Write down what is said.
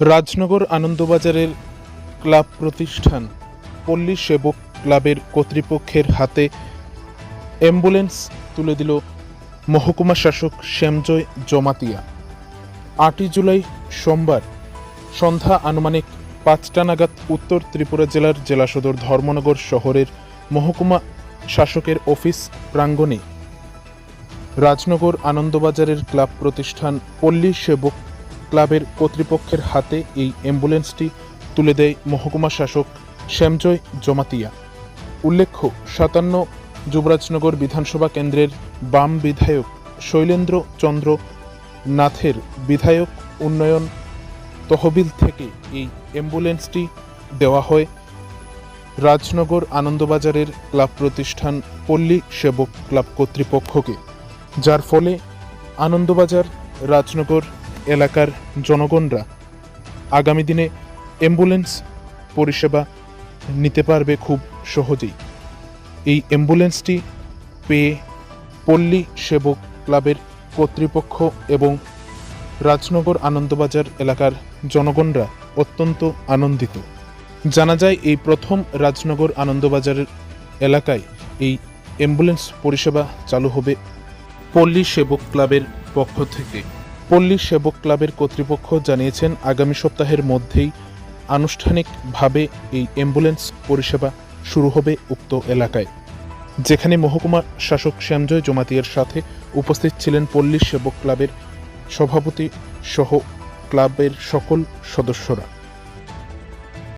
Rajnagar আনন্দবাজারের club প্রতিষ্ঠান পল্লী সেবক ক্লাবের কর্তৃপক্ষের হাতে অ্যাম্বুলেন্স তুলে দিল মহকুমা শাসক শ্যামজয় জমাতিয়া। আটই জুলাই সোমবার সন্ধ্যা আনুমানিক পাঁচটা নাগাদ উত্তর ত্রিপুরা জেলার জেলা সদর ধর্মনগর শহরের মহকুমা শাসকের অফিস প্রাঙ্গণে রাজনগর আনন্দবাজারের ক্লাব প্রতিষ্ঠান পল্লী সেবক ক্লাবের কর্তৃপক্ষের হাতে এই অ্যাম্বুলেন্সটি তুলে দেয় মহকুমা শাসক শ্যামজয় জমাতিয়া। উল্লেখ্য, সাতান্ন যুবরাজনগর বিধানসভা কেন্দ্রের বাম বিধায়ক শৈলেন্দ্র চন্দ্র নাথের বিধায়ক উন্নয়ন তহবিল থেকে এই অ্যাম্বুলেন্সটি দেওয়া হয়। রাজনগর আনন্দবাজারের ক্লাব প্রতিষ্ঠান পল্লী সেবক ক্লাব কর্তৃপক্ষকে, যার ফলে আনন্দবাজার, রাজনগর এলাকার জনগণরা আগামী দিনে অ্যাম্বুলেন্স পরিষেবা নিতে পারবে খুব সহজেই। এই অ্যাম্বুলেন্সটি পেয়ে পল্লী সেবক ক্লাবের কর্তৃপক্ষ এবং রাজনগর আনন্দবাজার এলাকার জনগণরা অত্যন্ত আনন্দিত। জানা যায়, এই প্রথম রাজনগর আনন্দবাজারের এলাকায় এই অ্যাম্বুলেন্স পরিষেবা চালু হবে পল্লী সেবক ক্লাবের পক্ষ থেকে। পল্লী সেবক ক্লাবের কর্তৃপক্ষ জানিয়েছেন, আগামী সপ্তাহের মধ্যেই আনুষ্ঠানিকভাবে এই অ্যাম্বুলেন্স পরিষেবা শুরু হবে উক্ত এলাকায়। যেখানে মহকুমা শাসক শ্যামজয় জমাতিয়ার সাথে উপস্থিত ছিলেন পল্লী সেবক ক্লাবের সভাপতি সহ ক্লাবের সকল সদস্যরা।